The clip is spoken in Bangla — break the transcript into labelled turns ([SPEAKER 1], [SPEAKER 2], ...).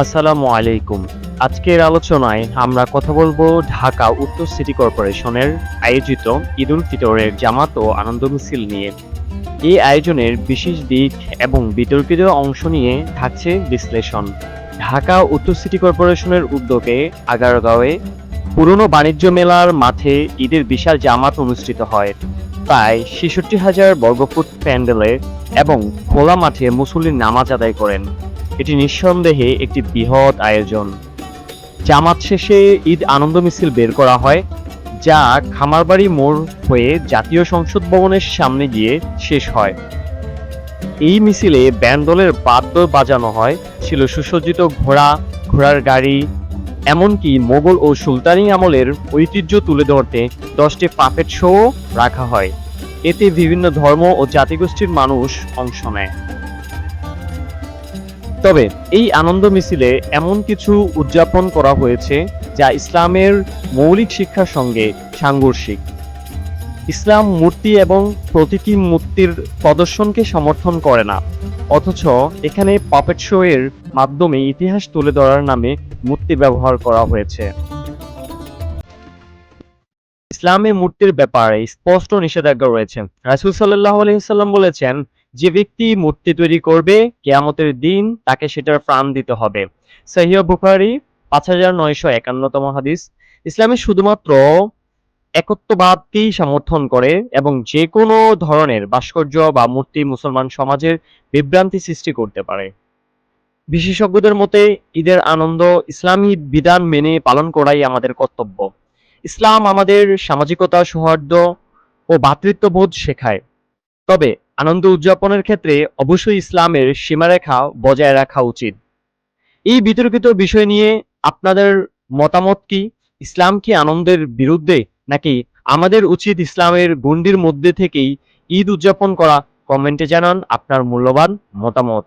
[SPEAKER 1] আসসালামু আলাইকুম। আজকের আলোচনায় আমরা কথা বলব ঢাকা উত্তর সিটি কর্পোরেশনের আয়োজিত ঈদ উল ফিতরের জামাত ও আনন্দ মিছিল নিয়ে। এই আয়োজনের বিশেষ দিক এবং বিতর্কিত অংশ নিয়ে থাকছে বিশ্লেষণ। ঢাকা উত্তর সিটি কর্পোরেশনের উদ্যোগে আগারগাঁওয়ে পুরনো বাণিজ্য মেলার মাঠে ঈদের বিশাল জামাত অনুষ্ঠিত হয়। প্রায় ছেষট্টি হাজার বর্গফুট প্যান্ডেলে এবং খোলা মাঠে মুসল্লির নামাজ আদায় করেন। এটি নিঃসন্দেহে একটি বৃহৎ আয়োজন। জামাত শেষে ঈদ আনন্দ মিছিল বের করা হয়, যা খামারবাড়ি মোড় হয়ে জাতীয় সংসদ ভবনের সামনে গিয়ে শেষ হয়। এই মিছিলে ব্যান্ড দলের বাদ্য বাজানো হয়, ছিল সুসজ্জিত ঘোড়া, ঘোড়ার গাড়ি, এমনকি মোগল ও সুলতানি আমলের ঐতিহ্য তুলে ধরতে দশটি পাপেট শো রাখা হয়। এতে বিভিন্ন ধর্ম ও জাতিগোষ্ঠীর মানুষ অংশ নেয়। তবে এই আনন্দ মিছিলে এমন কিছু উদযাপন করা হয়েছে যা ইসলামের মৌলিক শিক্ষার সঙ্গে সাংঘর্ষিক ইসলাম মূর্তি এবং প্রতীকী মূর্তির প্রদর্শনকে সমর্থন করে না, অথচ এখানে পাপেট শো এর মাধ্যমে ইতিহাস তুলে ধরার নামে মূর্তি ব্যবহার করা হয়েছে। ইসলামে মূর্তির ব্যাপারে স্পষ্ট নিষেধাজ্ঞা রয়েছে। রাসুল সাল্লাহ আলহিসাল্লাম বলেছেন যে ব্যক্তি মূর্তি তৈরি করবে, কেয়ামতের দিন তাকে সেটার প্রাণ দিতে হবে। সহিহ বুখারি, পাঁচ হাজার নয়শো একান্নতম হাদিস। ইসলামে শুধুমাত্র একত্ববাদকেই সমর্থন করে এবং যে কোনো ধরনের ভাস্কর্য বা মূর্তি মুসলমান সমাজের বিভ্রান্তি সৃষ্টি করতে পারে। বিশেষজ্ঞদের মতে, ঈদের আনন্দ ইসলামী বিধান মেনে পালন করাই আমাদের কর্তব্য। ইসলাম আমাদের সামাজিকতা, সৌহার্দ্য ও ভ্রাতৃত্ববোধ শেখায়। তবে আনন্দ উদযাপনের ক্ষেত্রে অবশ্যই ইসলামের সীমারেখা বজায় রাখা উচিত। এই বিতর্কিত বিষয় নিয়ে আপনাদের মতামত কি? ইসলাম কি আনন্দের বিরুদ্ধে নাকি আমাদের উচিত ইসলামের গণ্ডির মধ্যে থেকেই ঈদ উদযাপন করা? কমেন্টে জানান আপনার মূল্যবান মতামত।